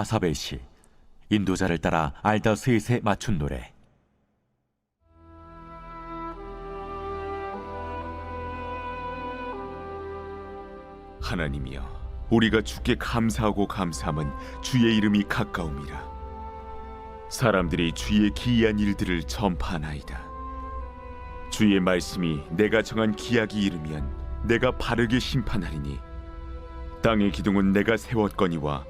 아사벨 시 인도자를 따라 알다 셋에 맞춘 노래. 하나님이여 우리가 주께 감사하고 감사함은 주의 이름이 가까움이라. 사람들이 주의 기이한 일들을 전파하나이다. 주의 말씀이 내가 정한 기약이 이르면 내가 바르게 심판하리니 땅의 기둥은 내가 세웠거니와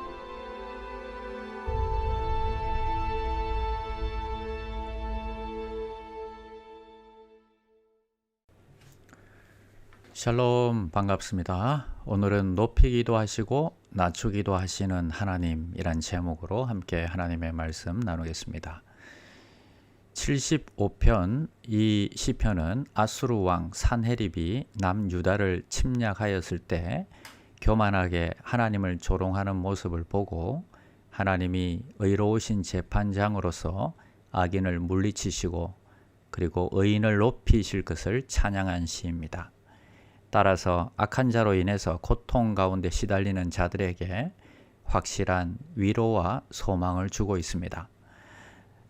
샬롬 반갑습니다. 오늘은 높이기도 하시고 낮추기도 하시는 하나님이란 제목으로 함께 하나님의 말씀 나누겠습니다. 75편 이 시편은 아수르 왕 산헤립이 남유다를 침략하였을 때 교만하게 하나님을 조롱하는 모습을 보고 하나님이 의로우신 재판장으로서 악인을 물리치시고 그리고 의인을 높이실 것을 찬양한 시입니다. 따라서 악한 자로 인해서 고통 가운데 시달리는 자들에게 확실한 위로와 소망을 주고 있습니다.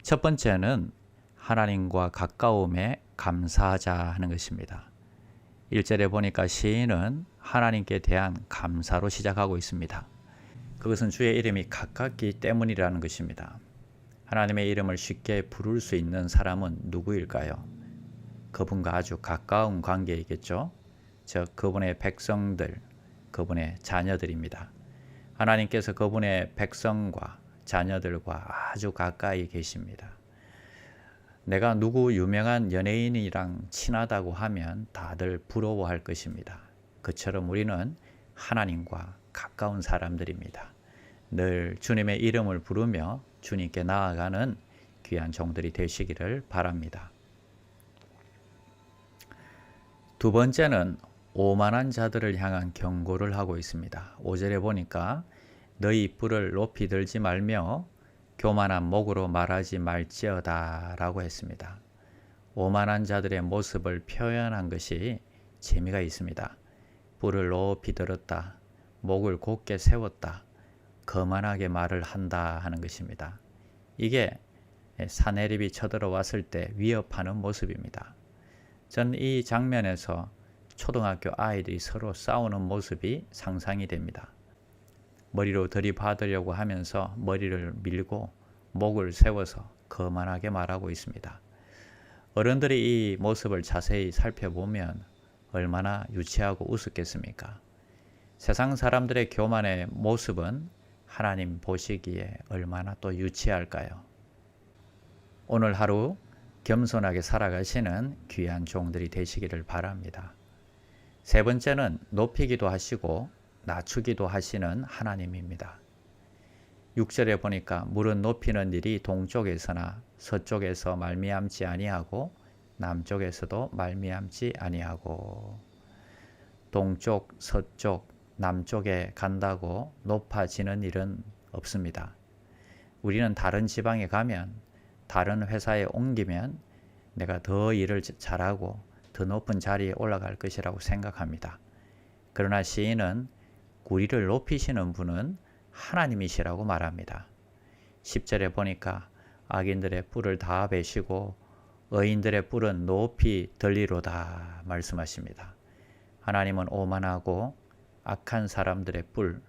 첫 번째는 하나님과 가까움에 감사하자 하는 것입니다. 1절에 보니까 시인은 하나님께 대한 감사로 시작하고 있습니다. 그것은 주의 이름이 가깝기 때문이라는 것입니다. 하나님의 이름을 쉽게 부를 수 있는 사람은 누구일까요? 그분과 아주 가까운 관계이겠죠. 즉 그분의 백성들, 그분의 자녀들입니다. 하나님께서 그분의 백성과 자녀들과 아주 가까이 계십니다. 내가 누구 유명한 연예인이랑 친하다고 하면 다들 부러워할 것입니다. 그처럼 우리는 하나님과 가까운 사람들입니다. 늘 주님의 이름을 부르며 주님께 나아가는 귀한 종들이 되시기를 바랍니다. 두 번째는 오만한 자들을 향한 경고를 하고 있습니다. 5절에 보니까 너희 뿔을 높이 들지 말며 교만한 목으로 말하지 말지어다 라고 했습니다. 오만한 자들의 모습을 표현한 것이 재미가 있습니다. 뿔을 높이 들었다. 목을 곧게 세웠다. 거만하게 말을 한다 하는 것입니다. 이게 사내립이 쳐들어왔을 때 위협하는 모습입니다. 전 이 장면에서 초등학교 아이들이 서로 싸우는 모습이 상상이 됩니다. 머리로 들이받으려고 하면서 머리를 밀고 목을 세워서 거만하게 말하고 있습니다. 어른들이 이 모습을 자세히 살펴보면 얼마나 유치하고 우습겠습니까? 세상 사람들의 교만의 모습은 하나님 보시기에 얼마나 또 유치할까요? 오늘 하루 겸손하게 살아가시는 귀한 종들이 되시기를 바랍니다. 세 번째는 높이기도 하시고 낮추기도 하시는 하나님입니다. 6절에 보니까 물은 높이는 일이 동쪽에서나 서쪽에서 말미암지 아니하고 남쪽에서도 말미암지 아니하고 동쪽, 서쪽, 남쪽에 간다고 높아지는 일은 없습니다. 우리는 다른 지방에 가면 다른 회사에 옮기면 내가 더 일을 잘하고 더 높은 자리에 올라갈 것이라고 생각합니다. 그러나 시인은 우리를 높이시는 분은 하나님이시라고 말합니다. 10절에 보니까 악인들의 뿔을 다 베시고 의인들의 뿔은 높이 들리로다 말씀하십니다. 하나님은 오만하고 악한 사람들의 뿔,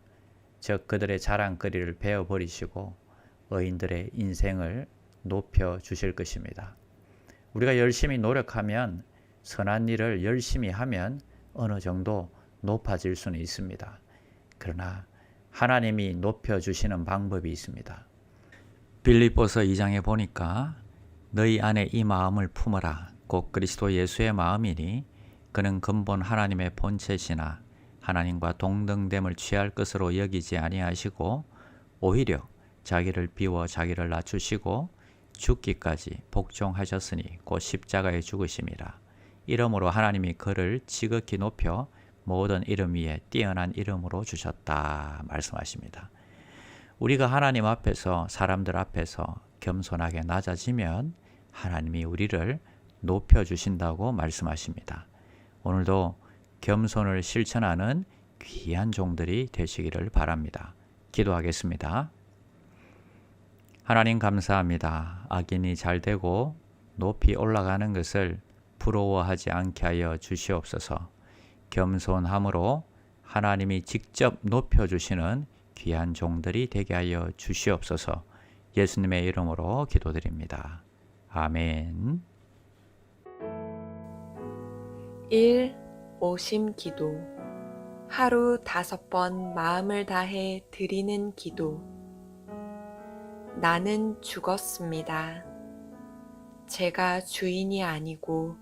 즉 그들의 자랑거리를 베어버리시고 의인들의 인생을 높여 주실 것입니다. 우리가 열심히 노력하면 선한 일을 열심히 하면 어느 정도 높아질 수는 있습니다. 그러나 하나님이 높여 주시는 방법이 있습니다. 빌립보서 2장에 보니까 너희 안에 이 마음을 품어라. 곧 그리스도 예수의 마음이니 그는 근본 하나님의 본체시나 하나님과 동등됨을 취할 것으로 여기지 아니하시고 오히려 자기를 비워 자기를 낮추시고 죽기까지 복종하셨으니 곧 십자가에 죽으심이라. 이러므로 하나님이 그를 지극히 높여 모든 이름 위에 뛰어난 이름으로 주셨다 말씀하십니다. 우리가 하나님 앞에서 사람들 앞에서 겸손하게 낮아지면 하나님이 우리를 높여 주신다고 말씀하십니다. 오늘도 겸손을 실천하는 귀한 종들이 되시기를 바랍니다. 기도하겠습니다. 하나님 감사합니다. 악인이 잘 되고 높이 올라가는 것을 부러워하지 않게 하여 주시옵소서. 겸손함으로 하나님이 직접 높여 주시는 귀한 종들이 되게 하여 주시옵소서. 예수님의 이름으로 기도드립니다. 아멘. 1. 오심 기도 하루 다섯 번 마음을 다해 드리는 기도 나는 죽었습니다. 제가 주인이 아니고